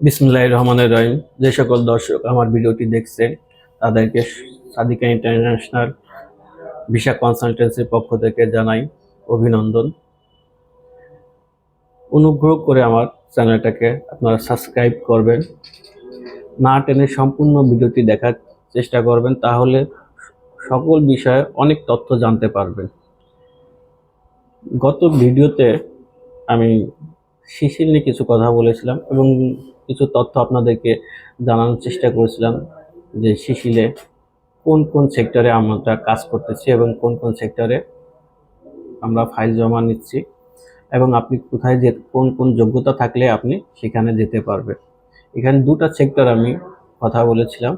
বিসমুল্লাহ রহমানের রহিম। যে সকল দর্শক আমার ভিডিওটি দেখছেন, তাদেরকে সাদিকা ইন্টারন্যাশনাল ভিসা কনসালটেন্সির পক্ষ থেকে জানাই অভিনন্দন। অনুগ্রহ করে আমার চ্যানেলটাকে আপনারা সাবস্ক্রাইব করবেন। না টেনে সম্পূর্ণ ভিডিওটি দেখার চেষ্টা করবেন, তাহলে সকল বিষয়ে অনেক তথ্য জানতে পারবেন। গত ভিডিওতে আমি শিশির নিয়ে কিছু কথা বলেছিলাম এবং কিছু তথ্য আপনাদেরকে জানানোর চেষ্টা করেছিলাম যে শিশিলে কোন কোন সেক্টরে আমরা কাজ করতেছি এবং কোন কোন সেক্টরে আমরা ফাইল জমা নিচ্ছি এবং আপনি কোথায় যে কোন কোন যোগ্যতা থাকলে আপনি সেখানে যেতে পারবেন। এখানে দুটা সেক্টর আমি কথা বলেছিলাম।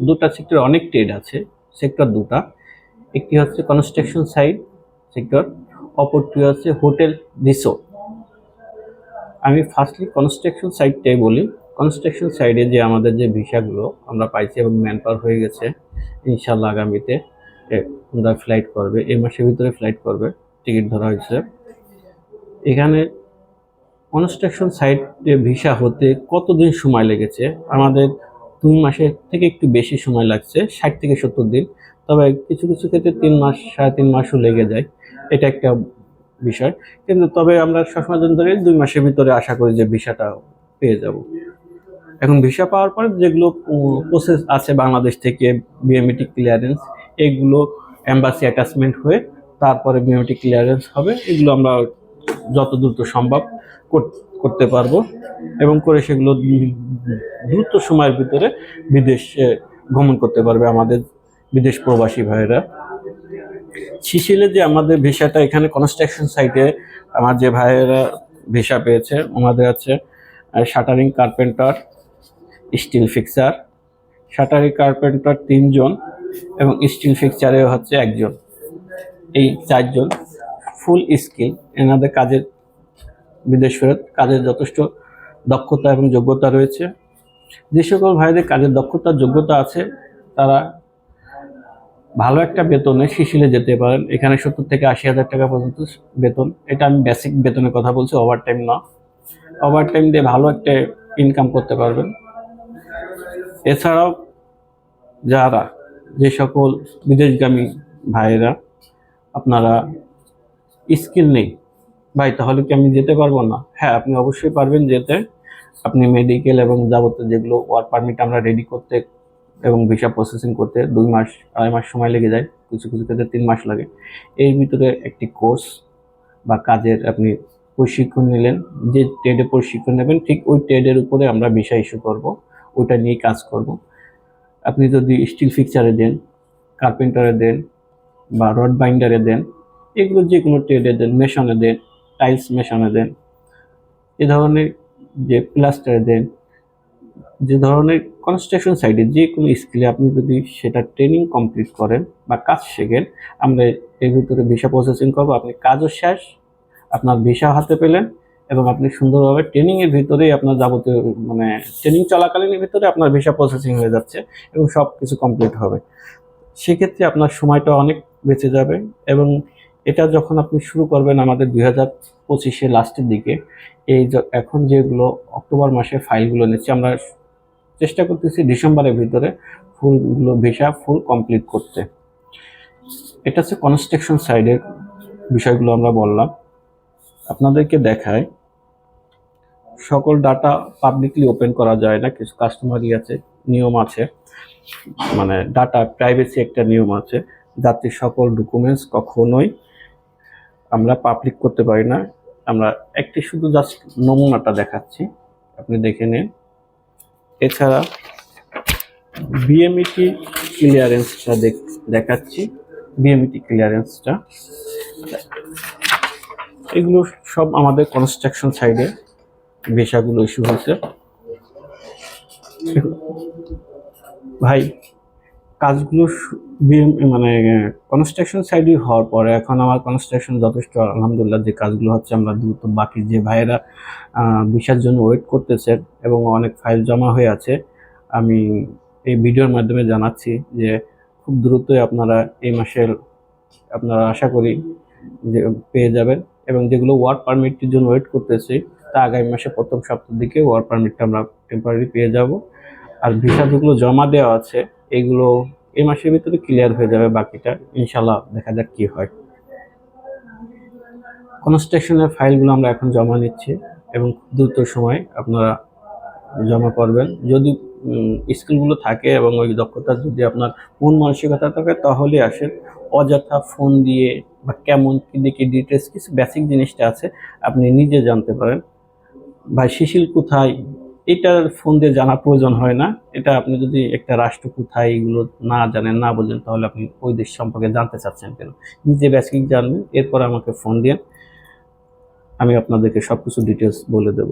দুটা সেক্টর অনেক ট্রেড আছে। সেক্টর দুটা, একটি হচ্ছে কনস্ট্রাকশন সাইড সেক্টর অপরটি হচ্ছে হোটেল রিসোর্ট আমি ফার্স্টলি কনস্ট্রাকশন সাইডটাই বলি। কনস্ট্রাকশন সাইডে যে আমাদের যে ভিসাগুলো, আমরা পাইছি এবং ম্যান পাওয়ার হয়ে গেছে ইনশাল্লাহ আগামীতে ওরা ফ্লাইট করবে, এই মাসের ভিতরে ফ্লাইট করবে টিকিট ধরা হয়েছে। এখানে কনস্ট্রাকশন সাইটে ভিসা হতে কতদিন সময় লেগেছে? আমাদের দুই মাসের থেকে একটু বেশি সময় লাগছে, ষাট থেকে সত্তর দিন। তবে কিছু কিছু ক্ষেত্রে তিন মাস, সাড়ে তিন মাসও লেগে যায়। এটা একটা বিষয়। কিন্তু তবে আমরা সবসময় ধরে দুই মাসের ভিতরে আশা করি যে ভিসাটা পেয়ে যাব। এখন ভিসা পাওয়ার পরে যেগুলো প্রসেস আছে বাংলাদেশ থেকে বিএমইটি ক্লিয়ারেন্স এগুলো অ্যাম্বাসি অ্যাটাচমেন্ট হয়ে তারপরে বিএমইটি ক্লিয়ারেন্স হবে। এগুলো আমরা যত দ্রুত সম্ভব কর- করতে পারব এবং করে সেগুলো দ্রুত সময়ের ভিতরে বিদেশে ভ্রমণ করতে পারবে আমাদের বিদেশ প্রবাসী ভাইয়েরা। শিশিলে যে আমাদের ভিসাটা এখানে কনস্ট্রাকশন সাইটে আমার যে ভাইয়েরা ভিসা পেয়েছে, ওনাদের আছে shuttering carpenter, steel fixer shuttering carpenter তিনজন এবং স্টিল ফিক্সারে হচ্ছে একজন। এই চারজন ফুল স্কিল এনাদের কাজের, বিদেশ ফেরত কাজের যথেষ্ট দক্ষতা এবং যোগ্যতা রয়েছে। যে সকল ভাইদের কাজের দক্ষতা, যোগ্যতা আছে, তারা ভালো একটা বেতনে শিশিলে যেতে পারেন। এখানে সত্তর থেকে আশি হাজার টাকা পর্যন্ত বেতন। এটা আমি বেসিক বেতনের কথা বলছি ওভার টাইম না। ওভার টাইম দিয়ে ভালো একটা ইনকাম করতে পারবেন। এছাড়াও যারা যে সকল বিদেশগামী ভাইয়েরা, আপনারা স্কিল নেই। ভাই, তাহলে কি আমি যেতে পারব না? হ্যাঁ আপনি অবশ্যই পারবেন যেতে। আপনি মেডিকেল এবং যাবতীয় যেগুলো ওয়ার্ক পারমিট আমরা রেডি করতে এবং ভিসা প্রসেসিং করতে দুই মাস, আড়াই মাস সময় লেগে যায়। কিছু কিছু ক্ষেত্রে তিন মাস লাগে। এর ভিতরে একটি কোর্স বা কাজের আপনি প্রশিক্ষণ নিলেন। যে ট্রেডে প্রশিক্ষণ নেবেন, ঠিক ওই ট্রেডের উপরে আমরা ভিসা ইস্যু করব। ওইটা নিয়ে কাজ করব। আপনি যদি স্টিল ফিক্সারে দেন কার্পেন্টারে দেন বা রড বাইন্ডারে দেন, এগুলো যে কোনো ট্রেডে দেন মেশনে দেন টাইলস মেশনে দেন, এ ধরনের যে প্লাস্টারে দেন যে ধরনের কনস্ট্রাকশন সাইডে যে কোনো স্কিলে আপনি যদি সেটা ট্রেনিং কমপ্লিট করেন বা কাজ শেখেন, আমরা এর ভিতরে ভিসা প্রসেসিং করব আপনি কাজও শেষ, আপনার ভিসা হাতে পেলেন এবং আপনি সুন্দরভাবে ট্রেনিংয়ের ভিতরেই আপনার যাবতীয় মানে ট্রেনিং চলাকালীনের ভিতরে আপনার ভিসা প্রসেসিং হয়ে যাচ্ছে এবং সব কিছু কমপ্লিট হবে। সেক্ষেত্রে আপনার সময়টা অনেক বেঁচে যাবে এবং এটা যখন আপনি শুরু করবেন আমাদের দুই হাজার পঁচিশে লাস্টের দিকে, এই এখন যেগুলো অক্টোবর মাসে ফাইলগুলো নিচ্ছি, আমরা চেষ্টা করতেছি ডিসেম্বরের ভিতরে ফুলগুলো, ভিসা ফুল কমপ্লিট করতে। এটা হচ্ছে কনস্ট্রাকশন সাইডের বিষয়গুলো আমরা বললাম। আপনাদেরকে দেখায়, সকল ডাটা পাবলিকলি ওপেন করা যায় না, কিছু কাস্টমারই আছে, নিয়ম আছে মানে ডাটা প্রাইভেসি একটা নিয়ম আছে, যাতে সকল ডকুমেন্টস কখনোই আমরা পাবলিক করতে পারি না। আমরা একটি শুধু জাস্ট নমুনাটা দেখাচ্ছি। আপনি দেখে নিন। এছাড়া বিএমইটি ক্লিয়ারেন্সটা দেখাচ্ছি। বিএমইটি ক্লিয়ারেন্সটা এগুলো সব আমাদের কনস্ট্রাকশন সাইডে ভিসাগুলো ইস্যু হয়েছে। ভাই কাজগুলো মানে কনস্ট্রাকশন সাইডে হওয়ার পরে এখন আমার কনস্ট্রাকশন যথেষ্ট, আলহামদুলিল্লাহ যে কাজগুলো হচ্ছে আমরা দ্রুত বাকি যে ভাইয়েরা ভিসার জন্য ওয়েট করতেছেন এবং অনেক ফাইল জমা হয়ে আছে, আমি এই ভিডিওর মাধ্যমে জানাচ্ছি যে খুব দ্রুতই আপনারা এই মাসের আপনারা আশা করি যে পেয়ে যাবেন এবং যেগুলো ওয়ার্ক পারমিটের জন্য ওয়েট করতেছি, তা আগামী মাসে প্রথম সপ্তাহ দিকে ওয়ার্ক পারমিটটা আমরা টেম্পারারি পেয়ে যাব। আর ভিসা যেগুলো জমা দেওয়া আছে এগুলো এই মাসের ভিতরে ক্লিয়ার হয়ে যাবে বাকিটা। ইনশাল্লাহ দেখা যাক কি হয়। কনস্ট্রাকশনের ফাইলগুলো আমরা এখন জমা নিচ্ছি এবং দ্রুত সময় আপনারা জমা করবেন। যদি স্কিলগুলো থাকে এবং ওই দক্ষতা যদি আপনার মন মানসিকতা থাকে, তাহলে আসেন অযথা ফোন দিয়ে বা কেমন কি দেখে ডিটেলস কিছু বেসিক জিনিসটা আছে, আপনি নিজে জানতে পারেন। ভাই শিশিল কোথায়? এটার ফোন দিয়ে জানা প্রয়োজন হয় না। এটা আপনি যদি একটা রাষ্ট্র কোথায় এগুলো না জানেন, না বোঝেন, তাহলে আপনি ওই দেশ সম্পর্কে জানতে চাচ্ছেন কেন? নিজে বেসিক জানবেন, এরপর আমাকে ফোন দিয়ে আমি আপনাদেরকে সব কিছু ডিটেলস বলে দেব।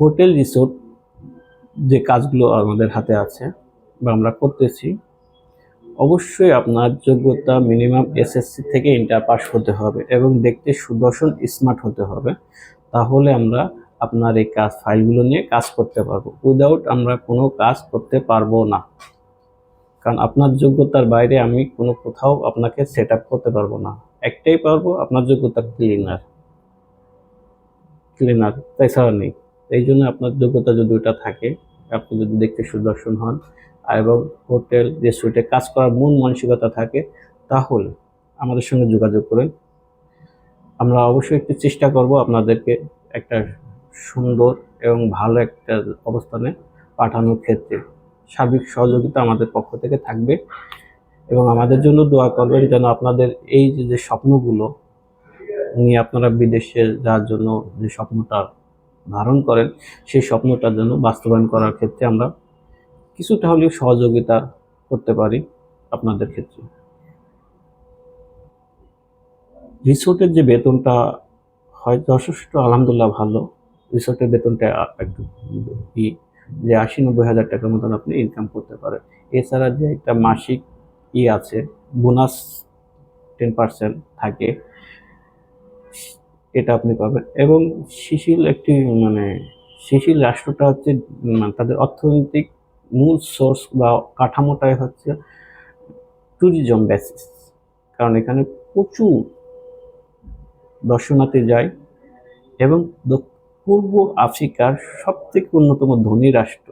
হোটেল রিসোর্ট যে কাজগুলো আমাদের হাতে আছে বা আমরা করতেছি, অবশ্যই আপনার যোগ্যতা মিনিমাম এসএসসি থেকে ইন্টার পাস হতে হবে এবং দেখতে সুদর্শন স্মার্ট হতে হবে। তাহলে আমরা আপনার এই কাজ, ফাইলগুলো নিয়ে কাজ করতে পারব। উইদাউট আমরা কোনো কাজ করতে পারব না। কারণ আপনার যোগ্যতার বাইরে আমি কোনো কোথাও আপনাকে সেট করতে পারব না। একটাই পারব, আপনার যোগ্যতা ক্লিনার ক্লিনার তাছাড়া নেই। এই জন্য আপনার যোগ্যতা যদি ওটা থাকে, আপনি যদি দেখতে সুদর্শন হন এবং হোটেল রেস্টুরেন্টে কাজ করার মন মানসিকতা থাকে, তাহলে আমাদের সঙ্গে যোগাযোগ করেন। আমরা অবশ্যই একটু চেষ্টা করব আপনাদেরকে একটা সুন্দর এবং ভালো একটা অবস্থানে পাঠানোর ক্ষেত্রে সার্বিক সহযোগিতা আমাদের পক্ষ থেকে থাকবে। এবং আমাদের জন্য দোয়া করবেন যেন আপনাদের এই যে স্বপ্নগুলো নিয়ে আপনারা বিদেশে যাওয়ার জন্য যে স্বপ্নটা ধারণ করেন, সেই স্বপ্নটার জন্য বাস্তবায়ন করার ক্ষেত্রে আমরা কিছুটা হলেও সহযোগিতা করতে পারি আপনাদের ক্ষেত্রে। রিসোর্টের যে বেতনটা হয় যথেষ্ট, আলহামদুলিল্লাহ ভালো। রিসোর্টের বেতনটা একটু ই যে আশি নব্বই হাজার টাকার মতন আপনি ইনকাম করতে পারেন। এছাড়া যে একটা মাসিক ই আছে বোনাস টেন পার্সেন্ট থাকে এটা আপনি পাবেন। এবং শিশিল একটি মানে শিশিল রাষ্ট্রটা হচ্ছে উম, তাদের অর্থনৈতিক মূল সোর্স বা কাঠামোটাই হচ্ছে ট্যুরিজম বেসিস কারণ এখানে প্রচুর দর্শনার্থী যায় এবং পূর্ব আফ্রিকার সব থেকে অন্যতম ধনী রাষ্ট্র।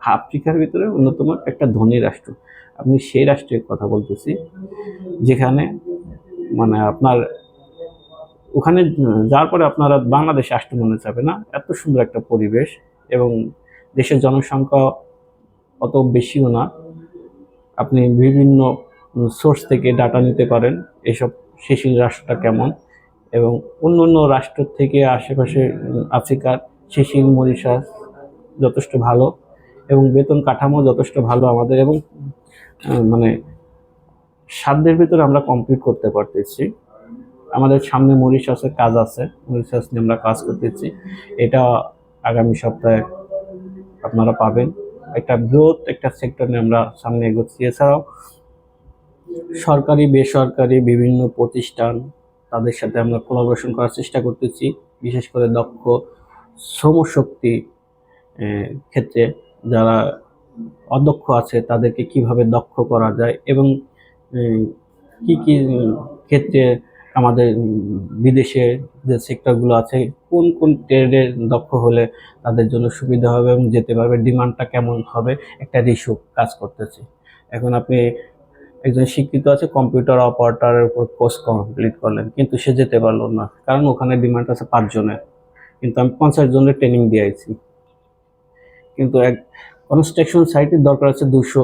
আফ্রিকার ভিতরে অন্যতম একটা ধনী রাষ্ট্র। আপনি সেই রাষ্ট্রের কথা বলতেছি, যেখানে মানে আপনার, ওখানে যাওয়ার পরে আপনারা বাংলাদেশে আসতে মনে চাবে না। এত সুন্দর একটা পরিবেশ এবং দেশের জনসংখ্যা অত বেশিও না। আপনি বিভিন্ন সোর্স থেকে ডাটা নিতে পারেন, এসব শিশিল রাষ্ট্রটা কেমন। এবং অন্য অন্য রাষ্ট্র থেকে আশেপাশে আফ্রিকার শিশিল মরিশাস যথেষ্ট ভালো এবং বেতন কাঠামো যথেষ্ট ভালো আমাদের এবং মানে সাধ্যের ভিতরে আমরা কমপ্লিট করতে পারতেছি। আমাদের সামনে মরিশাসের কাজ আছে, মরিশাস নিয়ে আমরা কাজ করতেছি। এটা আগামী সপ্তাহে আপনারা পাবেন। একটা বৃহৎ একটা সেক্টর নিয়ে আমরা সামনে এগোচ্ছি। এছাড়াও সরকারি, বেসরকারি বিভিন্ন প্রতিষ্ঠান তাদের সাথে আমরা কোলাবোরেশন করার চেষ্টা করতেছি, বিশেষ করে দক্ষ শ্রমশক্তি ক্ষেত্রে যারা অদক্ষ আছে তাদেরকে কীভাবে দক্ষ করা যায় এবং কি কি ক্ষেত্রে আমাদের বিদেশে যে সেক্টরগুলো আছে, কোন কোন ট্রেডে দক্ষ হলে তাদের জন্য সুবিধা হবে এবং যেতে পারবে ডিমান্ডটা কেমন হবে, একটা রিস্যু কাজ করতেছে। এখন আপনি একজন শিক্ষিত আছে কম্পিউটার অপারেটারের উপর কোর্স কমপ্লিট করলেন, কিন্তু সে যেতে পারল না। কারণ ওখানে ডিমান্ড আছে পাঁচজনের। কিন্তু আমি পঞ্চাশ জনের ট্রেনিং দিয়েছি। কিন্তু এক কনস্ট্রাকশন সাইটের দরকার আছে দুশো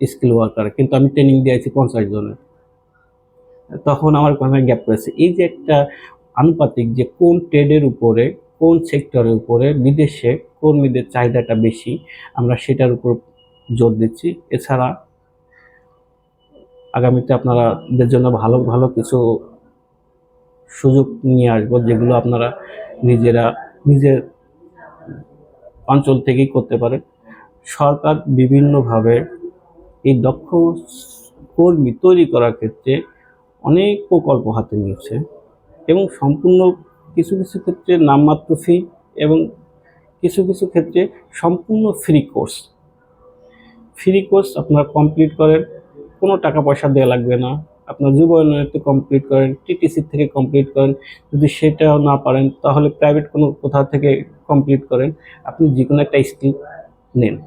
স্কিল ওয়ার্কার কিন্তু আমি ট্রেনিং দিয়েছি পঞ্চাশ জনের। তখন আমার কোনো গ্যাপ রয়েছে। এই যে একটা আনুপাতিক যে কোন ট্রেডের উপরে, কোন সেক্টরের উপরে বিদেশে কর্মীদের চাহিদাটা বেশি, আমরা সেটার উপর জোর দিচ্ছি। এছাড়া আগামীতে আপনাদের জন্য ভালো ভালো কিছু সুযোগ নিয়ে আসব, যেগুলো আপনারা নিজেরা, নিজের অঞ্চল থেকেই করতে পারেন। সরকার বিভিন্নভাবে এই দক্ষ কর্মী তৈরি করার ক্ষেত্রে অনেক প্রকল্প হাতে নিয়েছে এবং সম্পূর্ণ কিছু কিছু ক্ষেত্রে নামমাত্র ফি এবং কিছু কিছু ক্ষেত্রে সম্পূর্ণ ফ্রি কোর্স ফ্রি কোর্স আপনারা কমপ্লিট করেন। কোনো টাকা পয়সা দেওয়া লাগবে না। আপনার যুব উন্নয়নতে কমপ্লিট করেন টিটিসি থেকে কমপ্লিট করেন। যদি সেটাও না পারেন, তাহলে প্রাইভেট কোনো কোথাও থেকে কমপ্লিট করেন। আপনি যে কোনো একটা স্কিল নেন।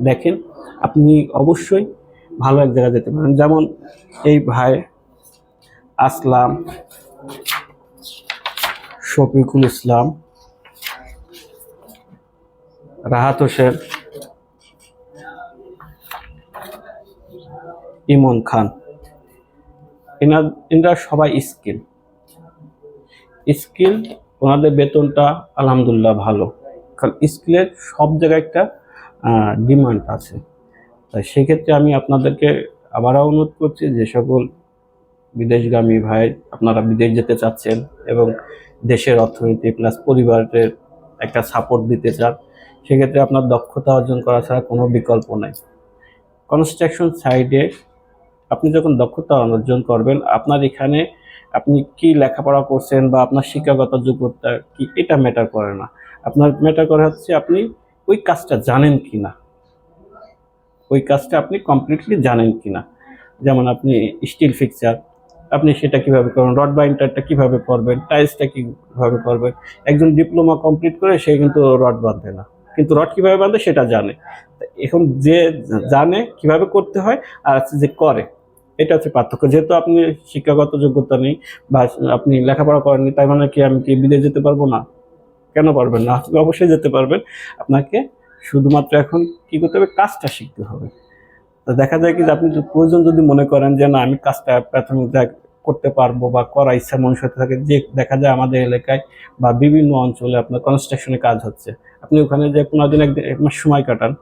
দেখেন, আপনি অবশ্যই ভালো এক জায়গায় যেতে পারেন। যেমন এই ভাই, আসলাম। শফিকুল ইসলাম। রাহাত হোসেন। ইমন খান। এনার, এনারা সবাই স্কিল। স্কিল, ওনাদের বেতনটা আলহামদুলিল্লাহ ভালো। কারণ স্কিলের সব জায়গায় একটা ডিমান্ড আছে। তাই সেক্ষেত্রে আমি আপনাদেরকে আবারও অনুরোধ করছি, যে সকল বিদেশগামী ভাই, আপনারা বিদেশ যেতে চাচ্ছেন এবং দেশের অর্থনীতি প্লাস পরিবারের একটা সাপোর্ট দিতে চান, সেক্ষেত্রে আপনার দক্ষতা অর্জন করা ছাড়া কোনো বিকল্প নাই। কনস্ট্রাকশন সাইডে আপনি যখন দক্ষতা অর্জন করবেন, আপনার এখানে আপনি কি লেখাপড়া করছেন বা আপনার শিক্ষাগত যোগ্যতা কি, এটা ম্যাটার করে না। আপনার ম্যাটার করে হচ্ছে আপনি ওই কাজটা জানেন কি না ওই কাজটা আপনি কমপ্লিটলি জানেন কি না যেমন আপনি স্টিল ফিক্সচার আপনি সেটা কীভাবে করবেন রড বাইন্ডারটা কীভাবে করবেন টাইলসটা কীভাবে করবেন। একজন ডিপ্লোমা কমপ্লিট করে সে কিন্তু রড বাঁধে না। কিন্তু রড কীভাবে বাঁধে সেটা জানে। এখন যে জানে কীভাবে করতে হয় আর যে করে, এটা হচ্ছে পার্থক্য। যেহেতু আপনি শিক্ষাগত যোগ্যতা নেই বা আপনি লেখাপড়া করেননি তাই মানে কি আমি কি বিদেশ যেতে পারব না? কেন পারবেন না? আপনি অবশ্যই যেতে পারবেন। আপনাকে শুধুমাত্র এখন কি করতে হবে? কাজটা শিখতে হবে। তো দেখা যায় কি যে আপনি প্রয়োজন যদি মনে করেন যে না, আমি কাজটা প্রাথমিক করতে পারব বা করার ইচ্ছা মনুষ্য থাকে, যে দেখা যায় আমাদের এলাকায় বা বিভিন্ন অঞ্চলে আপনার কনস্ট্রাকশনে কাজ হচ্ছে। আপনি ওখানে যে পনেরো দিন একদিন এক মাস সময় কাটান,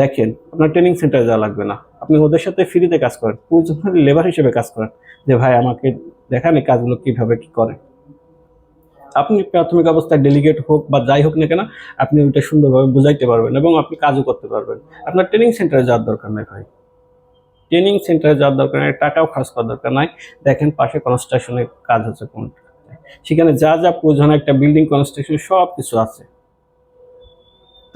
দেখেন, আপনার ট্রেনিং সেন্টারে যাওয়া লাগবে না। আপনি ওদের সাথে ফ্রিতে কাজ করেন, প্রয়োজন লেবার হিসেবে কাজ করেন যে, ভাই, আমাকে দেখান এই কাজগুলো কীভাবে কি করে। আপনি প্রাথমিক অবস্থায় ডেলিগেট হোক বা যাই হোক না কেন, আপনি ওইটা সুন্দরভাবে বুঝাইতে পারবেন এবং আপনি কাজও করতে পারবেন। আপনার ট্রেনিং সেন্টারে যাওয়ার দরকার নেই ভাই। ট্রেনিং সেন্টারে যাওয়ার দরকার নেই, টাকাও খরচ করার দরকার নাই। দেখেন, পাশে কনস্ট্রাকশনের কাজ হচ্ছে কোন সেখানে যা যা প্রয়োজন একটা বিল্ডিং কনস্ট্রাকশন সব কিছু আছে।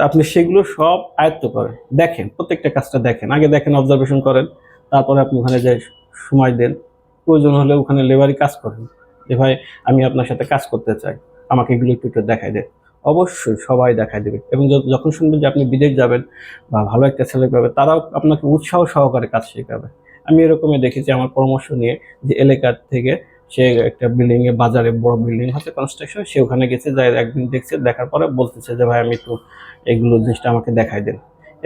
আপনি সেগুলো সব আয়ত্ত করেন। দেখেন, প্রত্যেকটা কাজটা দেখেন। আগে দেখেন অবজারভেশন করেন, তারপরে আপনি ওখানে যে সময় দেন, প্রয়োজন হলে ওখানে লেবারি কাজ করেন। যে ভাই, আমি আপনার সাথে কাজ করতে চাই, আমাকে এগুলো একটু একটু দেখাই দেন। অবশ্যই সবাই দেখাই দেবে। এবং যখন শুনবেন যে আপনি বিদেশ যাবেন বা ভালো একটা ছেলে পাবে তারাও আপনাকে উৎসাহ সহকারে কাজ শেখাবে। আমি এরকমই দেখেছি আমার পরামর্শ নিয়ে যে এলাকার থেকে সে একটা বিল্ডিং এ, বাজারে বড় বিল্ডিং হচ্ছে কনস্ট্রাকশন সে ওখানে গেছে যাই একদিন দেখছে, দেখার পরে বলতেছে যে, ভাই, আমি একটু এগুলো জিনিসটা আমাকে দেখাই দেন।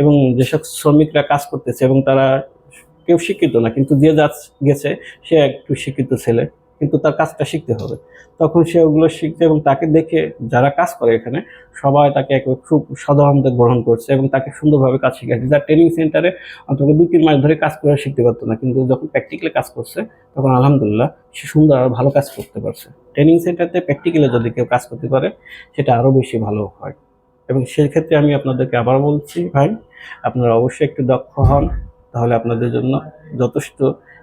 এবং যেসব শ্রমিকরা কাজ করতেছে এবং তারা কেউ শিক্ষিত না, কিন্তু যে যা গেছে, সে একটু শিক্ষিত ছেলে। কিন্তু তার কাজটা শিখতে হবে। তখন সে ওগুলো শিখতে এবং তাকে দেখে যারা কাজ করে এখানে, সবাই তাকে খুব সাধারণত গ্রহণ করছে এবং তাকে সুন্দরভাবে কাজ শিখাচ্ছে। যার ট্রেনিং সেন্টারে অন্তত দুই তিন মাস ধরে কাজ করে শিখতে পারতো না, কিন্তু যখন প্র্যাকটিক্যালি কাজ করছে, তখন আলহামদুলিল্লাহ সে সুন্দর আর ভালো কাজ করতে পারছে। ট্রেনিং সেন্টারতে প্র্যাকটিক্যালি যদি কেউ কাজ করতে পারে, সেটা আরও বেশি ভালো হয়। এবং সেই ক্ষেত্রে আমি আপনাদেরকে আবার বলছি, ভাই, আপনারা অবশ্যই একটু দক্ষ হন। তাহলে আপনাদের জন্য যথেষ্ট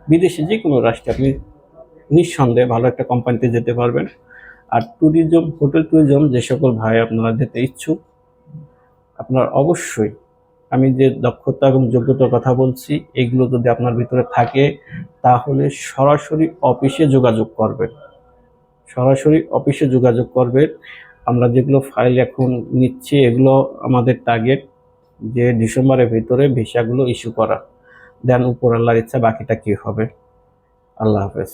বিদেশে যে কোনো রাষ্ট্রে আপনি নিঃসন্দেহে ভালো একটা কোম্পানিতে যেতে পারবেন। আর ট্যুরিজম হোটেল ট্যুরিজম যে সকল ভাই আপনারা যেতে ইচ্ছুক, আপনার অবশ্যই আমি যে দক্ষতা এবং যোগ্যতার কথা বলছি, এগুলো যদি আপনার ভিতরে থাকে, তাহলে সরাসরি অফিসে যোগাযোগ করবেন। সরাসরি অফিসে যোগাযোগ করবেন। আমরা যেগুলো ফাইল এখন নিচ্ছি, এগুলো আমাদের টার্গেট যে ডিসেম্বরের ভিতরে ভিসাগুলো ইস্যু করা। দেন উপর আল্লাহর ইচ্ছা বাকিটা কি হবে। আল্লাহ হাফেজ।